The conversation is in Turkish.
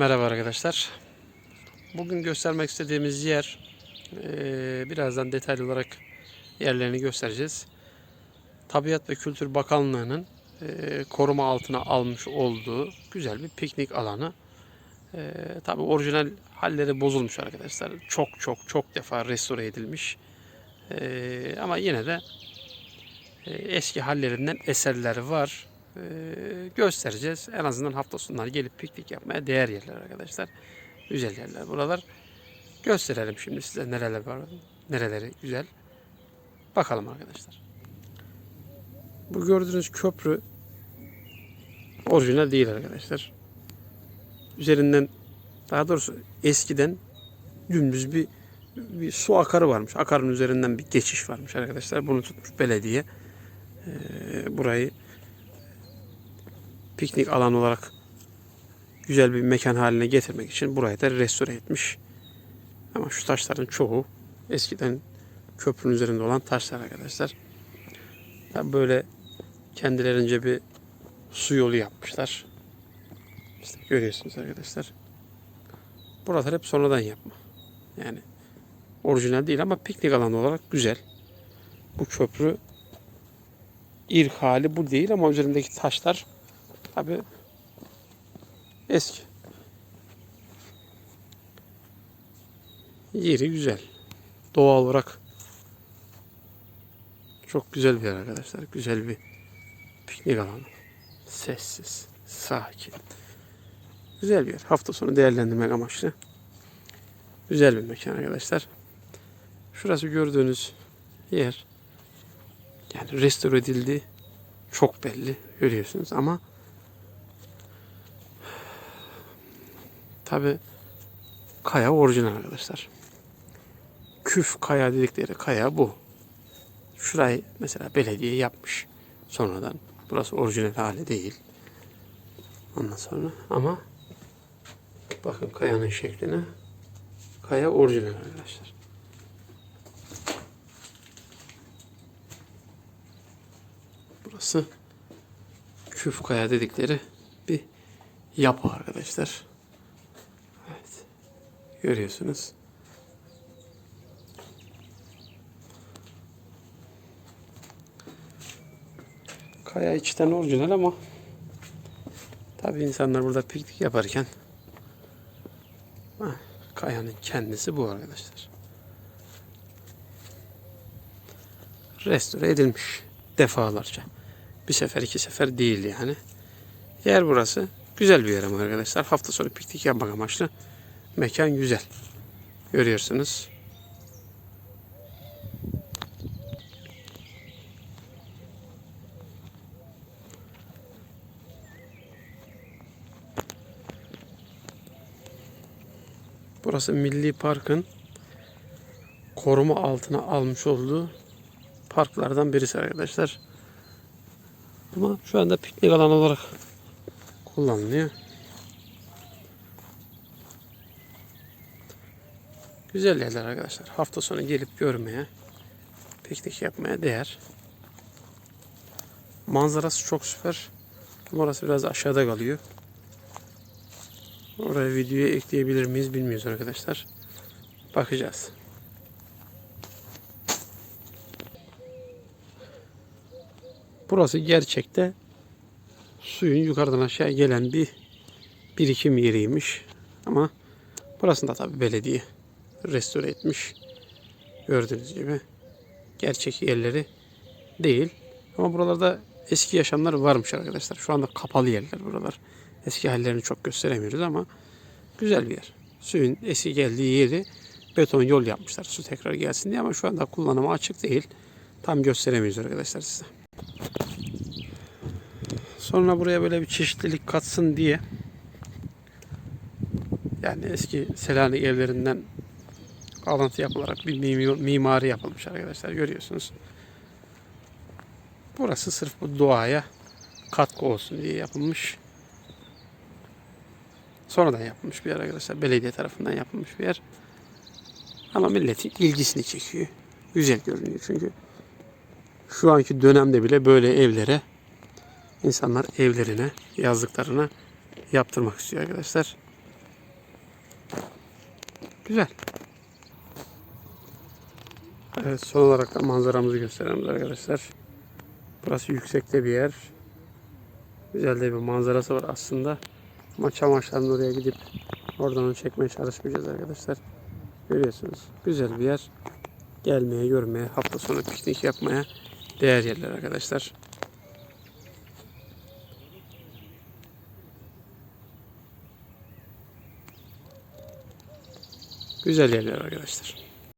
Merhaba arkadaşlar. Bugün göstermek istediğimiz yer eee, birazdan detaylı olarak yerlerini göstereceğiz. Tabiat ve Kültür Bakanlığı'nın eee, koruma altına almış olduğu güzel bir piknik alanı. Eee tabi orijinal halleri bozulmuş arkadaşlar. Çok çok çok defa restore edilmiş. Eee, ama yine de eski hallerinden eserler var. Eee, göstereceğiz. En azından hafta sonları gelip piknik yapmaya değer yerler arkadaşlar. Güzel yerler buralar. Gösterelim şimdi size nereler var, nereleri güzel. Bakalım arkadaşlar. Bu gördüğünüz köprü orijinal değil arkadaşlar. Üzerinden daha doğrusu eskiden dümdüz bir bir su akarı varmış. Akarın üzerinden bir geçiş varmış arkadaşlar. Bunu tutmuş belediye. Ee, burayı piknik alanı olarak güzel bir mekan haline getirmek için burayı da restore etmiş. Ama şu taşların çoğu eskiden köprünün üzerinde olan taşlar arkadaşlar. Böyle kendilerince bir su yolu yapmışlar. İşte görüyorsunuz arkadaşlar. Buralar hep sonradan yapma. Yani orijinal değil ama piknik alanı olarak güzel. Bu köprü ilk hali bu değil ama üzerindeki taşlar tabi eski. Yeri güzel. Doğal olarak çok güzel bir yer arkadaşlar. Güzel bir piknik alanı. Sessiz, sakin. Güzel bir yer. Hafta sonu değerlendirmek amaçlı. Güzel bir mekan arkadaşlar. Şurası gördüğünüz yer yani restore edildi. Çok belli görüyorsunuz ama tabi kaya orijinal arkadaşlar. Küf kaya dedikleri kaya bu. Şurayı mesela belediye yapmış sonradan. Burası orijinal hali değil. Ondan sonra ama bakın kayanın şekline. Kaya orijinal arkadaşlar. Burası küf kaya dedikleri bir yapı arkadaşlar. Görüyorsunuz. Kaya içten orijinal ama tabi insanlar burada piknik yaparken ha, kayanın kendisi bu arkadaşlar. Restore edilmiş defalarca. Bir sefer iki sefer değil yani. Yer burası. Güzel bir yer ama arkadaşlar. Hafta sonu piknik yapmak amaçlı. Mekan güzel. Görüyorsunuz. Burası Milli Park'ın koruma altına almış olduğu parklardan birisi arkadaşlar. Ama şu anda piknik alanı olarak kullanılıyor. Güzel yerler arkadaşlar. Hafta sonu gelip görmeye, piknik yapmaya değer. Manzarası çok süper. Orası biraz aşağıda kalıyor. Oraya videoya ekleyebilir miyiz bilmiyoruz arkadaşlar. Bakacağız. Burası gerçekte suyun yukarıdan aşağı gelen bir birikim yeriymiş. Ama burasında tabi belediye restore etmiş. Gördüğünüz gibi gerçek yerleri değil. Ama buralarda eski yaşamlar varmış arkadaşlar. Şu anda kapalı yerler buralar. Eski hallerini çok gösteremiyoruz ama güzel bir yer. Suyun eski geldiği yeri beton yol yapmışlar. Su tekrar gelsin diye ama şu anda kullanıma açık değil. Tam gösteremiyoruz arkadaşlar size. Sonra buraya böyle bir çeşitlilik katsın diye yani eski Selanik evlerinden alıntı yapılarak bir mimari yapılmış arkadaşlar görüyorsunuz. Burası sırf bu doğaya katkı olsun diye yapılmış. Sonradan yapılmış bir yer arkadaşlar. Belediye tarafından yapılmış bir yer. Ama milletin ilgisini çekiyor. Güzel görünüyor çünkü. Şu anki dönemde bile böyle evlere insanlar evlerine, yazlıklarına yaptırmak istiyor arkadaşlar. Güzel. Evet son olarak da manzaramızı gösterelim arkadaşlar. Burası yüksekte bir yer. Güzel de bir manzarası var aslında. Ama çamaşırların oraya gidip oradan onu çekmeye çalışmayacağız arkadaşlar. Görüyorsunuz. Güzel bir yer. Gelmeye, görmeye, hafta sonu piknik yapmaya değer yerler arkadaşlar. Güzel yerler arkadaşlar.